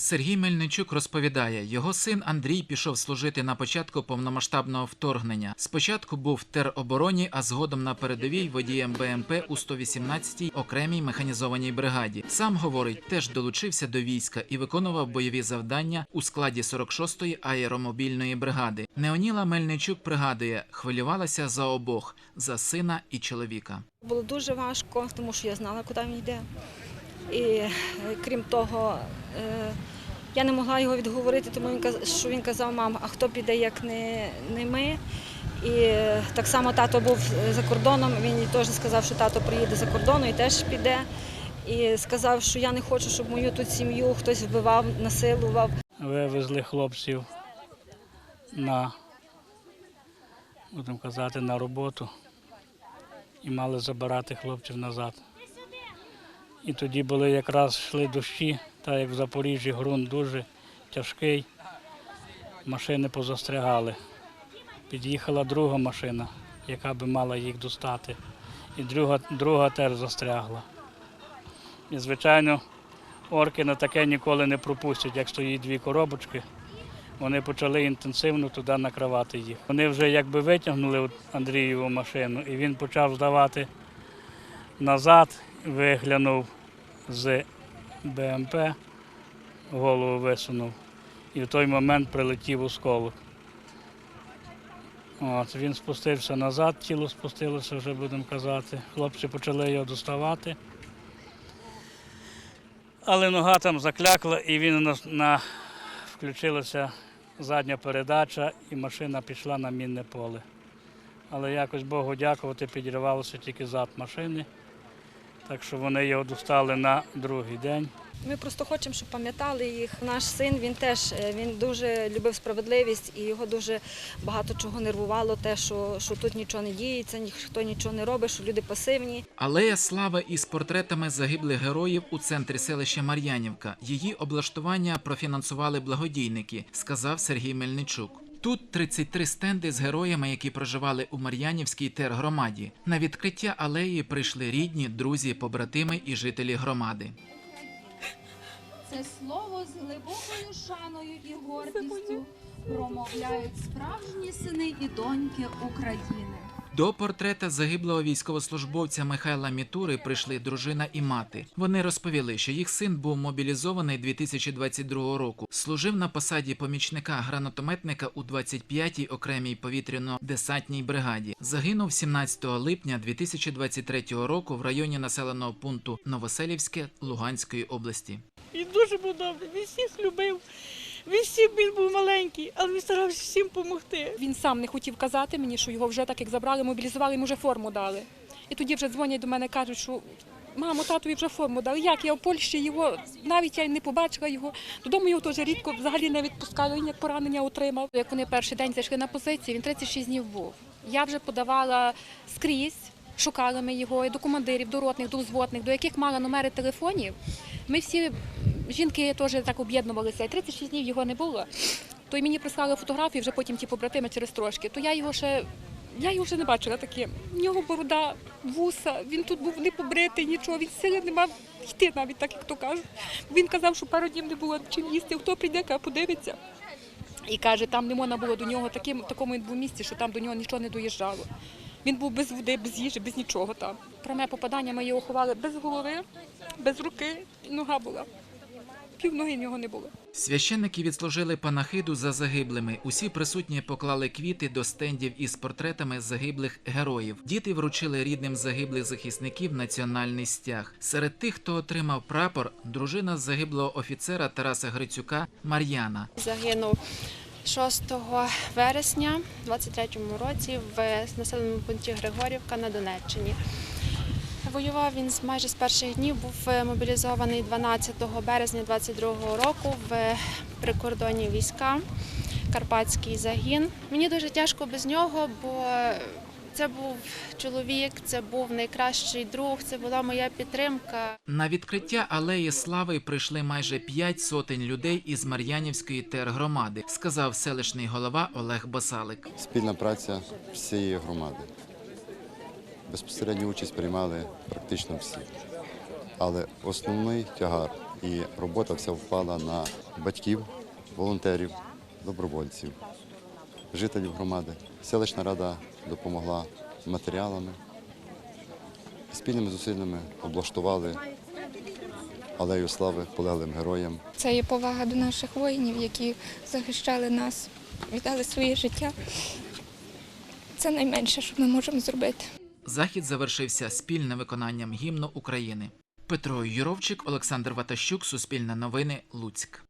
Сергій Мельничук розповідає, його син Андрій пішов служити на початку повномасштабного вторгнення. Спочатку був в теробороні, а згодом на передовій водієм БМП у 118-й окремій механізованій бригаді. Сам говорить, теж долучився до війська і виконував бойові завдання у складі 46-ї аеромобільної бригади. Неоніла Мельничук пригадує, хвилювалася за обох за сина і чоловіка. Було дуже важко, тому що я знала, куди він йде. І е, крім того, е, я не могла його відговорити, тому він каз- що він казав, мам, а хто піде, як не, не ми. І е, так само тато був за кордоном, він теж сказав, що тато приїде за кордону і теж піде. І сказав, що я не хочу, щоб мою тут сім'ю хтось вбивав, насилував. вивезли хлопців на, будемо казати, на роботу і мали забирати хлопців назад. І тоді були якраз йшли дощі, так як в Запоріжжі ґрунт дуже тяжкий, машини позастрягали. Під'їхала друга машина, яка би мала їх достати, і друга, друга теж застрягла. І, звичайно, орки на таке ніколи не пропустять, як стоїть дві коробочки. Вони почали інтенсивно туди накривати їх. Вони вже якби витягнули Андрієву машину, і він почав здавати назад, виглянув з БМП, голову висунув, і в той момент прилетів осколок. От, він спустився назад, тіло спустилося, вже будемо казати. Хлопці почали його доставати. Але нога там заклякла, і він на, на включилася задня передача, і машина пішла на мінне поле. Але якось Богу дякувати, підірвалося тільки зад машини. Так що вони його достали на другий день. Ми просто хочемо, щоб пам'ятали їх. Наш син він теж е, він дуже любив справедливість і його дуже багато чого нервувало. Те, що, що тут нічого не діється, ніхто нічого не робить, що люди пасивні. Алея слави із портретами загиблих героїв у центрі селища Мар'янівка. Її облаштування профінансували благодійники, сказав Сергій Мельничук. Тут 33 стенди з героями, які проживали у Мар'янівській тергромаді. На відкриття алеї прийшли рідні, друзі, побратими і жителі громади. Це слово з глибокою шаною і гордістю промовляють справжні сини і доньки України. До портрета загиблого військовослужбовця Михайла Мітури прийшли дружина і мати. Вони розповіли, що їх син був мобілізований 2022 року. Служив на посаді помічника гранатометника у 25-й окремій повітряно-десантній бригаді. Загинув 17 липня 2023 року в районі населеного пункту Новоселівське Луганської області. Він дуже був добрий, він всіх любив. Він всім він був маленький, але він старався всім допомогти. Він сам не хотів казати мені, що його вже так як забрали, мобілізували, йому вже форму дали. І тоді вже дзвонять до мене кажуть, що мамо, татові вже форму дали. Як я в Польщі його навіть я й не побачила його. Додому його теж рідко взагалі не відпускали. Він як поранення отримав. Як вони перший день зайшли на позицію, він 36 днів був. Я вже подавала скрізь. Шукали ми його і до командирів, до ротних, до взводних, до яких мала номери телефонів. Ми всі жінки теж так об'єднувалися. І 36 днів його не було. То й мені прислали фотографії вже потім ті побратими через трошки. То я його ще я його вже не бачила таким. В нього борода, вуса, він тут був не побритий, нічого, він сили не мав йти навіть так, як то кажуть. Він казав, що пару днів не було чим їсти, хто прийде, каже, подивиться. І каже, там не можна було до нього таким, такому він був місці, що там до нього нічого не доїжджало. Він був без води, без їжі, без нічого там. Пряме попадання ми його ховали без голови, без руки, нога була. Пів ноги в нього не було. Священники відслужили панахиду за загиблими. Усі присутні поклали квіти до стендів із портретами загиблих героїв. Діти вручили рідним загиблих захисників національний стяг. Серед тих, хто отримав прапор, дружина загиблого офіцера Тараса Грицюка Мар'яна. Загинув 6 вересня 23-му році в населеному пункті Григорівка на Донеччині. Воював він з майже з перших днів, був е, мобілізований 12 березня 22-го року в прикордонні війська, Карпатський загін. Мені дуже тяжко без нього, бо це був чоловік, це був найкращий друг, це була моя підтримка. На відкриття алеї слави прийшли майже п'ять сотень людей із Мар'янівської тергромади, сказав селищний голова Олег Басалик. спільна праця всієї громади. Безпосередню участь приймали практично всі. Але основний тягар І робота вся впала на батьків, волонтерів, добровольців, жителів громади. Селищна рада допомогла матеріалами. Спільними зусиллями облаштували алею слави полеглим героям. Це є повага до наших воїнів, які захищали нас, віддали своє життя. Це найменше, що ми можемо зробити. Захід завершився спільним виконанням гімну України. Петро Юровчик, Олександр Ватащук, Суспільне новини, Луцьк.